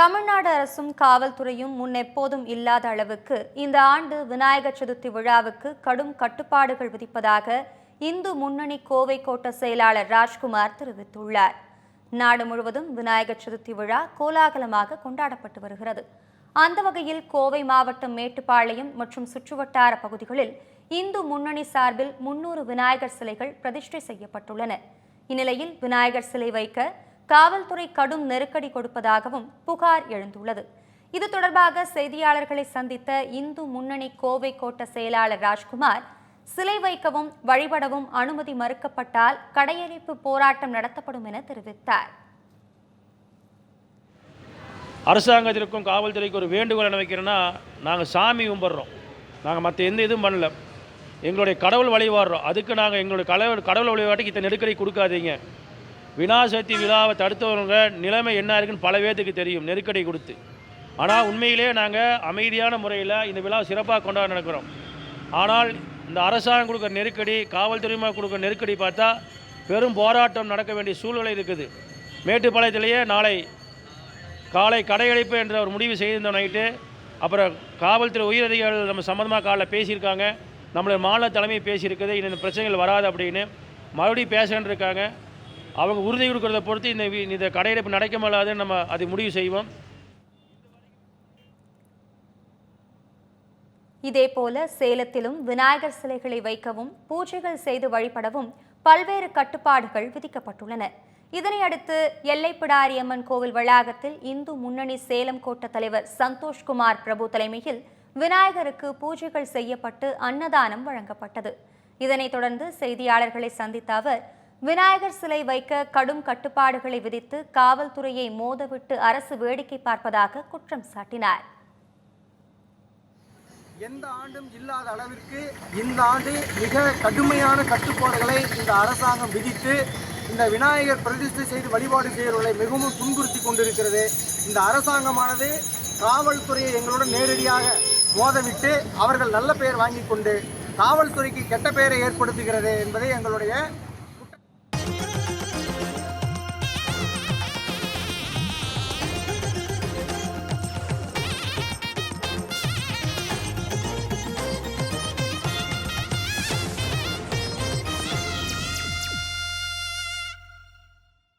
தமிழ்நாடு அரசும் காவல்துறையும் முன்னெப்போதும் இல்லாத அளவுக்கு இந்த ஆண்டு விநாயகர் சதுர்த்தி விழாவுக்கு கடும் கட்டுப்பாடுகள் விதிப்பதாக இந்து முன்னணி கோவை கோட்ட செயலாளர் ராஜ்குமார் தெரிவித்துள்ளார். நாடு முழுவதும் விநாயகர் சதுர்த்தி விழா கோலாகலமாக கொண்டாடப்பட்டு வருகிறது. அந்த வகையில் கோவை மாவட்டம் மேட்டுப்பாளையம் மற்றும் சுற்றுவட்டார பகுதிகளில் இந்து முன்னணி சார்பில் முன்னூறு விநாயகர் சிலைகள் பிரதிஷ்டை செய்யப்பட்டுள்ளன. இந்நிலையில் விநாயகர் சிலை வைக்க காவல்துறை கடும் நெருக்கடி கொடுப்பதாகவும் புகார் எழுந்துள்ளது. இது தொடர்பாக செய்தியாளர்களை சந்தித்த இந்து முன்னணி கோவை கோட்ட செயலாளர் ராஜ்குமார் சிலை வைக்கவும் வழிபடவும் அனுமதி மறுக்கப்பட்டால் கடையடைப்பு போராட்டம் நடத்தப்படும் என தெரிவித்தார். அரசாங்கத்திற்கும் காவல்துறைக்கு ஒரு வேண்டுகோள் என்ன வைக்கிறேன்னா நாங்கள் சாமி கும்பிட்றோம். நாங்கள் மற்ற எந்த இதுவும் பண்ணல. எங்களுடைய கடவுள் வழிபாடுறோம். அதுக்கு நாங்கள் எங்களுடைய கடவுள் கடவுள் வழிபாட்டுக்கு இத்தனை நெருக்கடி கொடுக்காதீங்க. வினாசக்தி விழாவை தடுத்தவங்க நிலைமை என்ன இருக்குன்னு பல பேர்த்துக்கு தெரியும் நெருக்கடி கொடுத்து. ஆனால் உண்மையிலே நாங்கள் அமைதியான முறையில் இந்த விழா சிறப்பாக கொண்டாட நடக்கிறோம். ஆனால் இந்த அரசாங்கம் கொடுக்குற நெருக்கடி காவல்துறையுமா கொடுக்குற நெருக்கடி பார்த்தா பெரும் போராட்டம் நடக்க வேண்டிய சூழ்நிலை இருக்குது. மேட்டுப்பாளையத்திலேயே நாளை காலை கடையடைப்பு என்ற ஒரு முடிவு செய்திருந்தோம் நைட்டு. அப்புறம் காவல்துறை உயரதிகாரிகள் நம்ம சம்மந்தமாக காலைல பேசியிருக்காங்க. நம்மளுடைய மாநில தலைமை பேசியிருக்குது. இன்னும் பிரச்சனைகள் வராது அப்படின்னு மறுபடியும் பேசுகிறேன் இருக்காங்க. அவங்க உறுதி கொடுக்குறத பொறுத்து இந்த வி- இந்த நடக்க நடக்கமில்லாதுன்னு நம்ம அதை முடிவு செய்வோம். இதேபோல சேலத்திலும் விநாயகர் சிலைகளை வைக்கவும் பூஜைகள் செய்து வழிபடவும் பல்வேறு கட்டுப்பாடுகள் விதிக்கப்பட்டுள்ளன. இதனையடுத்து எல்லைப்பிடாரியம்மன் கோவில் வளாகத்தில் இந்து முன்னணி சேலம் கோட்ட தலைவர் சந்தோஷ்குமார் பிரபு தலைமையில் விநாயகருக்கு பூஜைகள் செய்யப்பட்டு அன்னதானம் வழங்கப்பட்டது. இதனைத் தொடர்ந்து செய்தியாளர்களை சந்தித்த அவர் விநாயகர் சிலை வைக்க கடும் கட்டுப்பாடுகளை விதித்து காவல்துறையை மோதவிட்டு அரசு வேடிக்கை பார்ப்பதாக குற்றம் சாட்டினார். எந்த ஆண்டும் இல்லாத அளவிற்கு இந்த ஆண்டு மிக கடுமையான கட்டுப்பாடுகளை இந்த அரசாங்கம் விதித்து இந்த விநாயகர் பிரதிஷ்டை செய்து வழிபாடு செய்கிறவர்களை மிகவும் துன்புறுத்தி கொண்டிருக்கிறது. இந்த அரசாங்கமானது காவல்துறையை எங்களுடன் நேரடியாக மோதவிட்டு அவர்கள் நல்ல பெயர் வாங்கி கொண்டு காவல்துறைக்கு கெட்ட பெயரை ஏற்படுத்துகிறது என்பதை எங்களுடைய